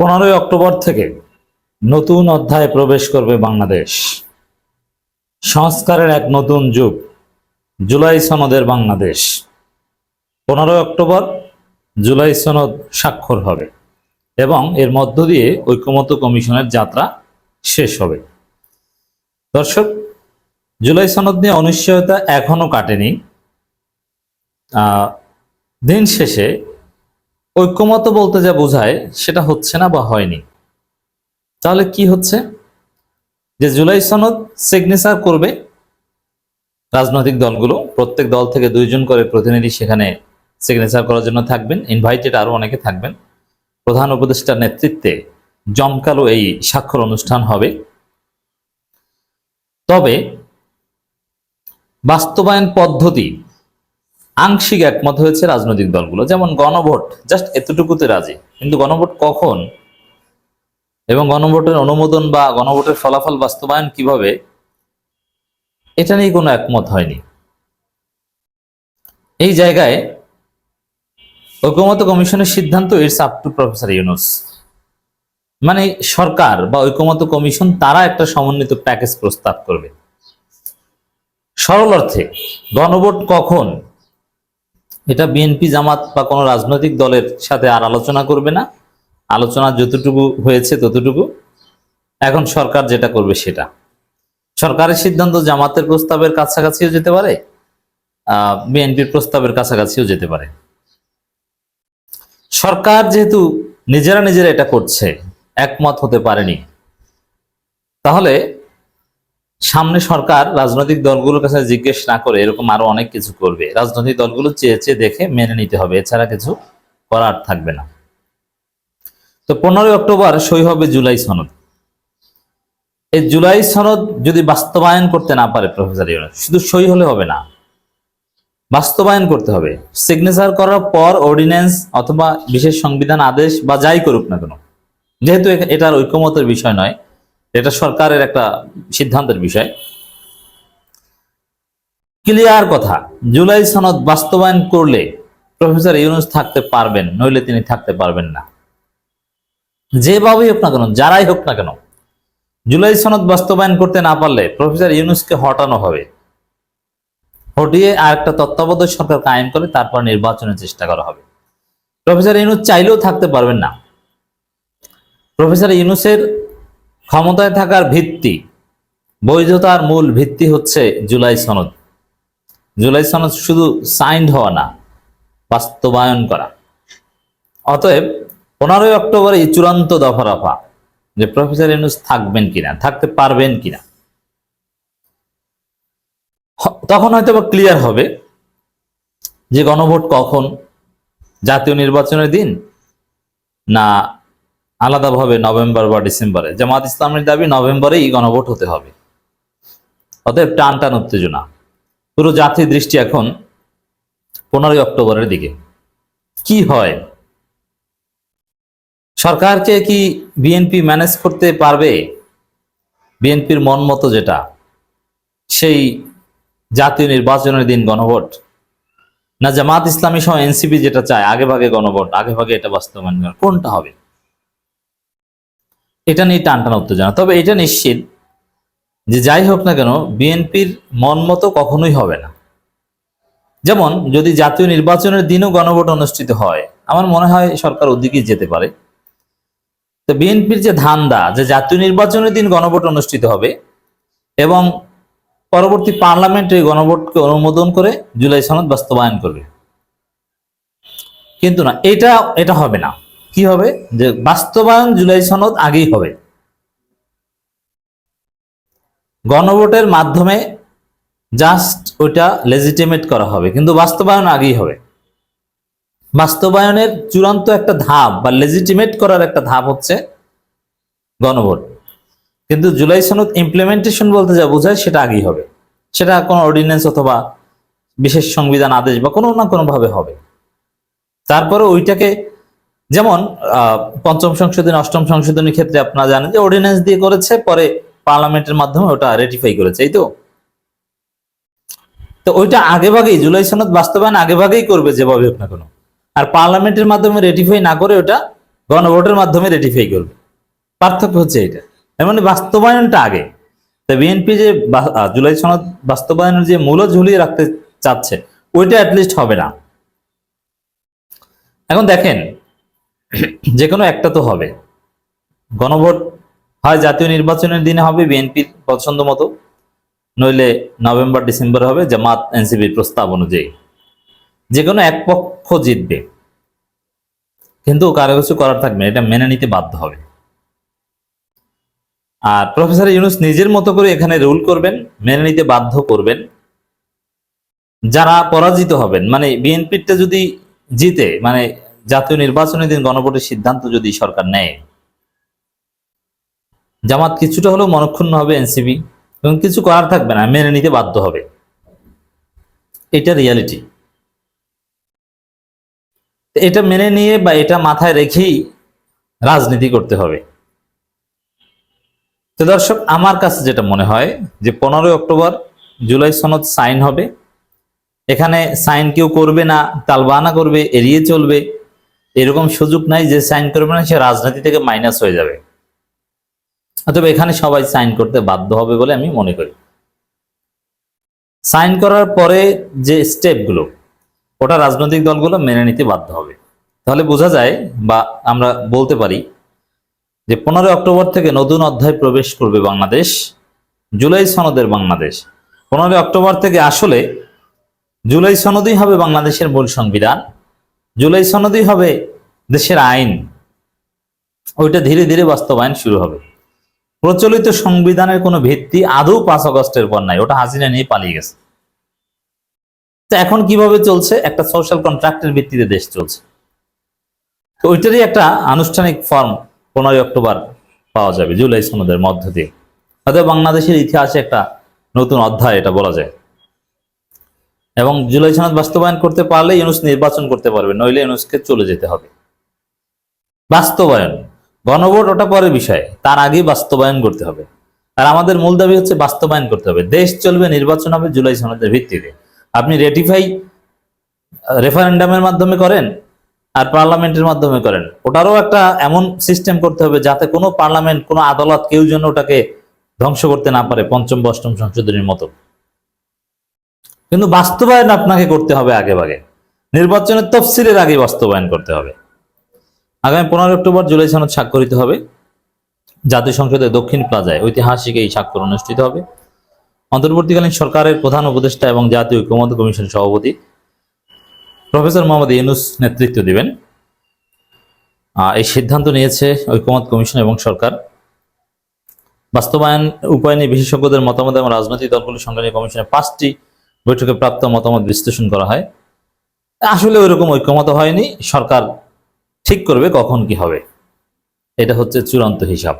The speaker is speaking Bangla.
পনেরোই অক্টোবর থেকে নতুন অধ্যায়ে প্রবেশ করবে বাংলাদেশ। সংস্কারের এক নতুন যুগ, জুলাই সনদের বাংলাদেশ। পনেরোই অক্টোবর জুলাই সনদ স্বাক্ষর হবে এবং এর মধ্য দিয়ে ঐক্যমত্য কমিশনের যাত্রা শেষ হবে। দর্শক, জুলাই সনদ নিয়ে অনিশ্চয়তা এখনও কাটেনি। দিন শেষে ঐক্যমত বলতে যা বোঝায়, সেটা হচ্ছে না বা হয়নি। তাহলে কি হচ্ছে? যে জুলাই সনদ সিগনেচার করবে রাজনৈতিক দলগুলো, প্রত্যেক দল থেকে দুইজন করে প্রতিনিধি সেখানে সিগনেচার করার জন্য থাকবেন ইনভাইটেড আরও অনেকে থাকবেন। প্রধান উপদেষ্টার নেতৃত্বে জমকালো এই স্বাক্ষর অনুষ্ঠান হবে। তবে বাস্তবায়ন পদ্ধতি আংশিক একমত হয়েছে রাজনৈতিক দলগুলো। যেমন গণভোট জাস্ট এতটুকুতে রাজি। কিন্তু গণভোট কখন? এবং গণভোটের অনুমোদন বা গণভোটের ফলাফল বাস্তবায়ন কীভাবে? এটা নিয়ে কোনো একমত হয়নি। এই জায়গায় ঐক্যমত কমিশনের সিদ্ধান্ত it's up to professor Yunus মানে সরকার বা ঐক্যমত কমিশন, তারা একটা সমন্বিত প্যাকেজ প্রস্তাব করবে। সরল অর্থে, গণভোট কখন? এটা বিএনপি জামাত বা কোনো রাজনৈতিক দলের সাথে আর আলোচনা করবে না। আলোচনা যতটুকু হয়েছে ততটুকু। এখন সরকার যেটা করবে সেটা। সরকারের সিদ্ধান্ত জামাতের প্রস্তাবের কাছাকাছিও যেতে পারে বিএনপির প্রস্তাবের কাছাকাছিও যেতে পারে। সরকার যেহেতু নিজেরা নিজেরা এটা করছে, একমত হতে পারেনি, তাহলে সামনে সরকার রাজনৈতিক দলগুলোর কাছে জিজ্ঞেস না করে এরকম আরও অনেক কিছু করবে। রাজনৈতিক দলগুলো চেয়ে চেয়ে দেখে মেনে নিতে হবে, এছাড়া কিছু করার থাকবে না। তো পনেরোই অক্টোবর সই হবে জুলাই সনদ। এই জুলাই সনদ যদি বাস্তবায়ন করতে না পারে প্রফেসর শুধু সই হলে হবে না, বাস্তবায়ন করতে হবে। সিগনেচার করার পর অর্ডিন্যান্স অথবা বিশেষ সংবিধান আদেশ বা যাই করুক না কেন, যেহেতু এটার ঐক্যমতের বিষয় নয় এটা সরকারের একটা সিদ্ধান্তের বিষয়। ক্লিয়ার কথা, জুলাই সনদ বাস্তবায়ন করলে প্রফেসর ইউনুস থাকতে পারবেন, নইলে তিনি থাকতে পারবেন না। যেভাবেই হোক না কেন, যারাই হোক না কেন, জুলাই সনদ বাস্তবায়ন করতে না পারলে প্রফেসর ইউনুসকে হটানো হবে। হটিয়ে আর একটা তত্ত্বাবধায়ক সরকার কায়েম করে তারপর নির্বাচনের চেষ্টা করা হবে। প্রফেসর ইউনুস চাইলেও থাকতে পারবেন না। প্রফেসর ইউনুসের ক্ষমতায় থাকার ভিত্তি, বৈধতার মূল ভিত্তি হচ্ছে জুলাই সনদ। জুলাই সনদ শুধু সাইন্ড হওয়া না, বাস্তবায়ন করা। অতএব পনেরোই অক্টোবরে চূড়ান্ত দফা রফা যে প্রফেসর ইউনুস থাকবেন কিনা, থাকতে পারবেন কিনা তখন হয়তো বা ক্লিয়ার হবে যে গণভোট কখন, জাতীয় নির্বাচনের দিন না আলাদাভাবে নভেম্বর বা ডিসেম্বরে। জামাত ইসলামের দাবি, নভেম্বরেই গণভোট হতে হবে। অতএব টান টান উত্তেজনা। পুরো জাতির দৃষ্টি এখন পনেরোই অক্টোবরের দিকে। কি হয়? সরকারকে কি বিএনপি ম্যানেজ করতে পারবে? বিএনপির মন মতো যেটা, সেই জাতীয় নির্বাচনের দিন গণভোট? না জামাত ইসলামী সহ এনসিপি যেটা চায়, আগে ভাগে গণভোট, আগে ভাগে এটা বাস্তবায়ন কোনটা হবে? এটা নিয়ে টান টান উত্তেজনা। তবে এটা নিশ্চিত যে যাই হোক না কেন, বিএনপির মন মতো কখনোই হবে না। যেমন, যদি জাতীয় নির্বাচনের দিনও গণভোট অনুষ্ঠিত হয়, আমার মনে হয় সরকার ওদিকেই যেতে পারে। তো বিএনপির যে ধান্দা যে জাতীয় নির্বাচনের দিন গণভোট অনুষ্ঠিত হবে এবং পরবর্তী পার্লামেন্ট গণভোটকে অনুমোদন করে জুলাই সনদ বাস্তবায়ন করবে। কিন্তু না, এটা এটা হবে না। কি হবে? যে বাস্তবায়ন জুলাই সনদ আগেই হবে। গণভোটের মাধ্যমে জাস্ট ওইটা লেজিটিমেট করা হবে, কিন্তু বাস্তবায়ন আগেই হবে। বাস্তবায়নের চূড়ান্ত একটা ধাপ বা লেজিটিমেট করার একটা ধাপ হচ্ছে গণভোট। কিন্তু জুলাই সনদ ইমপ্লিমেন্টেশন বলতে যা বোঝায় সেটা আগেই হবে। সেটা কোনো অর্ডিন্যান্স অথবা বিশেষ সংবিধান আদেশ বা কোনো না কোনোভাবে হবে। তারপরে ওইটাকে যেমন পঞ্চম সংশোধনী, অষ্টম সংশোধনীর ক্ষেত্রে আপনারা জানেন যে অর্ডিন্যান্স দিয়ে করেছে, পরে পার্লামেন্টের মাধ্যমে ওটা রেটিফাই করেছে, এই তো? তো ওইটা আগে ভাগেই, জুলাই সনদ বাস্তবায়ন আগে ভাগেই করবে যেভাবে হোক না কেন। আর পার্লামেন্টের মাধ্যমে রেটিফাই না করে ওটা গণভোটের মাধ্যমে রেটিফাই করবে। পার্থক্য হচ্ছে এটা মানে বাস্তবায়নটা আগে। তা বিএনপি যে জুলাই সনদ বাস্তবায়নের যে মূল ঝুলিয়ে রাখতে চাচ্ছে, ওইটা অ্যাটলিস্ট হবে না। এখন দেখেন যে কোনো একটা তো হবে। গণভোট হয় জাতীয় নির্বাচনের দিনে হবে, বিএনপির পছন্দ মতো। নইলে নভেম্বর, ডিসেম্বর হবে, জামাত এনসিবির প্রস্তাব অনুযায়ী। যে কোনো এক পক্ষ জিতবে। কিন্তু কারও কিছু করার থাকবে এটা মেনে নিতে বাধ্য হবে। আর প্রফেসর ইউনুস নিজের মতো করে এখানে রুল করবেন, মেনে নিতে বাধ্য করবেন। যারা পরাজিত হবেন মানে বিএনপিটা যদি জিতে মানে জাতীয় নির্বাচনের দিন গণভোটের সিদ্ধান্ত যদি সরকার নেয়। জামাত কিছুটা হলেও মনক্ষুণ্ণ হবে এনসিবি এবং কিছু করার থাকবে না, মেনে নিতে বাধ্য হবে। এটা রিয়ালিটি এটা মেনে নিয়ে বা এটা মাথায় রেখেই রাজনীতি করতে হবে। তো দর্শক, আমার কাছে যেটা মনে হয় যে পনেরোই অক্টোবর জুলাই সনদ সাইন হবে। এখানে সাইন কেউ করবে না তালবানা করবে, এড়িয়ে চলবে। এরকম সুযোগ নাই যে সাইন করবে না, সে রাজনীতি থেকে মাইনাস হয়ে যাবে। অথবা এখানে সবাই সাইন করতে বাধ্য হবে বলে আমি মনে করি। সাইন করার পরে যে স্টেপগুলো ওটা রাজনৈতিক দলগুলো মেনে নিতে বাধ্য হবে। তাহলে বোঝা যায় বা আমরা বলতে পারি যে পনেরোই অক্টোবর থেকে নতুন অধ্যায় প্রবেশ করবে বাংলাদেশ, জুলাই সনদের বাংলাদেশ। পনেরোই অক্টোবর থেকে আসলে জুলাই সনদই হবে বাংলাদেশের মূল সংবিধান। জুলাই সনদই হবে দেশের আইন। ওইটা ধীরে ধীরে বাস্তবায়ন শুরু হবে। প্রচলিত সংবিধানের কোনো ভিত্তি আদৌ পাঁচ আগস্টের পর নাই, ওটা হাসিনা নিয়ে পালিয়ে গেছে। তো এখন কীভাবে চলছে? একটা সোশ্যাল কন্ট্রাক্টের ভিত্তিতে দেশ চলছে। তো ওইটারই একটা আনুষ্ঠানিক ফর্ম পনেরোই অক্টোবর পাওয়া যাবে, জুলাই সনদের মধ্য দিয়ে। হয়তো বাংলাদেশের ইতিহাসে একটা নতুন অধ্যায় এটা বলা যায়। এবং জুলাই সনদ বাস্তবায়ন করতে পারলে ইউনুস নির্বাচন করতে পারবে, নইলে ইউনুসকে চলে যেতে হবে। বাস্তবায়ন, গণভোট ওটা পরের বিষয়, তার আগেই বাস্তবায়ন করতে হবে। আর আমাদের মূল দাবি হচ্ছে বাস্তবায়ন করতে হবে। দেশ চলবে, নির্বাচন হবে জুলাই সনদের ভিত্তিতে। আপনি রেটিফাই রেফারেন্ডামের মাধ্যমে করেন আর পার্লামেন্টের মাধ্যমে করেন। ওটারও একটা এমন সিস্টেম করতে হবে যাতে কোনো পার্লামেন্ট, কোনো আদালত কেউ যেন ওটাকে ধ্বংস করতে না পারে, পঞ্চম অষ্টম সংশোধনীর মতো। কিন্তু বাস্তবায়ন আপনাকে করতে হবে আগে ভাগে। নির্বাচনের তফসিলের আগে বাস্তবায়ন করতে হবে। আগামী পনেরো অক্টোবর জুলাই সনদ স্বাক্ষরিত হবে। জাতীয় সংসদের দক্ষিণ প্লাজায় ঐতিহাসিক এই স্বাক্ষর অনুষ্ঠিত হবে। অন্তর্বর্তীকালীন সরকারের প্রধান উপদেষ্টা এবং জাতীয় ঐক্যমত্য কমিশন সভাপতি প্রফেসর মোহাম্মদ ইউনুস নেতৃত্ব দিবেন। এই সিদ্ধান্ত নিয়েছে ঐক্যমত কমিশন এবং সরকার। বাস্তবায়ন উপায় নিয়ে বিশেষজ্ঞদের মতামত এবং রাজনৈতিক দলগুলির নিয়ে কমিশনের পাঁচটি বৈঠকে প্রাপ্ত মতামত বিশ্লেষণ করা হয়। আসলে ওইরকম ঐক্যমত হয়নি। সরকার ঠিক করবে কখন কি হবে। এটা হচ্ছে চূড়ান্ত হিসাব।